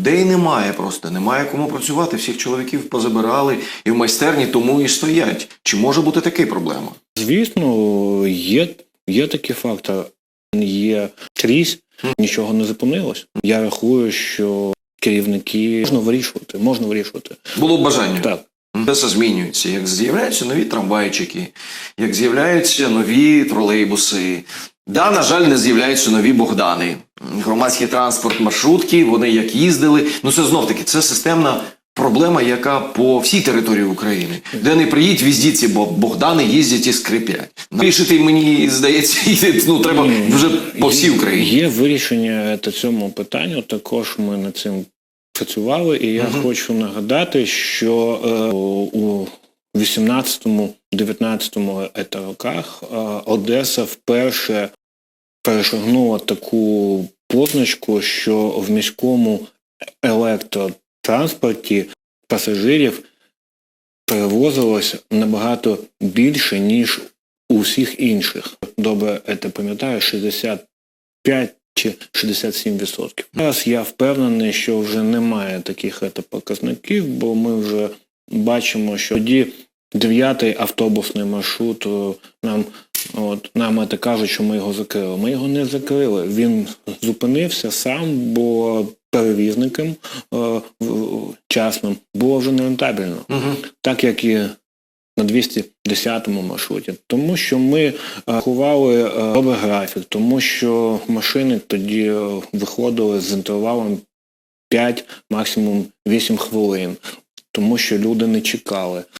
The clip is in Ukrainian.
Людей немає просто, немає кому працювати. Всіх чоловіків позабирали і в майстерні тому і стоять. Чи може бути така проблема? Звісно, є, є такий фактор, є скрізь, нічого не зупинилось. Я рахую, що керівники можна вирішувати, можна вирішувати. Було б бажання. Так. Це все змінюється. Як з'являються нові трамвайчики, як з'являються нові тролейбуси. Да, на жаль, не з'являються нові Богдани. Громадський транспорт, маршрутки, вони як їздили. Ну це знов таки це системна проблема, яка по всій території України. Де не приїдь, візді ці Бо- Богдани їздять і скрипять. Вирішити, мені здається, ну треба вже по всій Україні. Є вирішення та цьому питанню. Також ми над цим працювали, і я Мгм. хочу нагадати, що е, у 18-19 ета роках е, Одеса вперше перешагнула таку позначку, що в міському електротранспорті пасажирів перевозилось набагато більше, ніж у всіх інших. Добре, це пам'ятаю, 65 чи 67%. Зараз я впевнений, що вже немає таких ето показників, бо ми вже бачимо, що тоді дев'ятий автобусний маршрут е, нам От нам це кажуть, що ми його закрили. Ми його не закрили. Він зупинився сам, бо перевізникам е, часним було вже нерентабельно Угу. так як і на 210-му маршруті, тому що ми е, рахували е, добрий графік, тому що машини тоді е, виходили з інтервалом 5, максимум 8 хвилин, тому що люди не чекали.